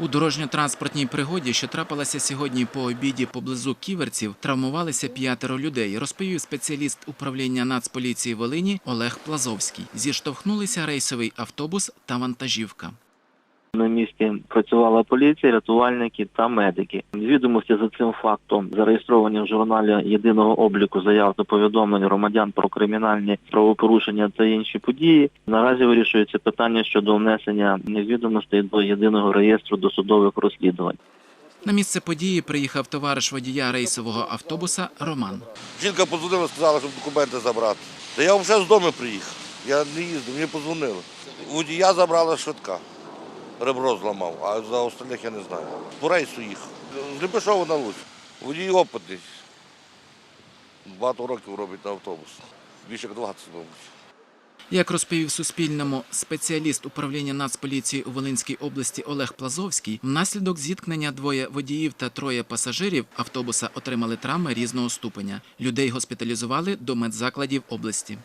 У дорожньо-транспортній пригоді, що трапилася сьогодні по обіді поблизу ківерців, травмувалися п'ятеро людей, розповів спеціаліст управління Нацполіції Волині Олег Плазовський. Зіштовхнулися рейсовий автобус та вантажівка. На місці працювала поліція, рятувальники та медики. Відомості за цим фактом зареєстровані в журналі єдиного обліку заяв та повідомлень громадян про кримінальні правопорушення та інші події. Наразі вирішується питання щодо внесення відомостей до єдиного реєстру досудових розслідувань. На місце події приїхав товариш водія рейсового автобуса Роман. Жінка подзвонила, сказала, щоб документи забрати. Та я вже з дому приїхав. Я не їздив, мені подзвонили. Водія забрала швидка. Ребро зламав, а за остальних я не знаю. По рейсу їхав. З на Луць. Водій опитний. Багато років робить на автобус. Більше як 20, мабуть. Як розповів Суспільному спеціаліст управління Нацполіції у Волинській області Олег Плазовський, внаслідок зіткнення двоє водіїв та троє пасажирів автобуса отримали травми різного ступеня. Людей госпіталізували до медзакладів області.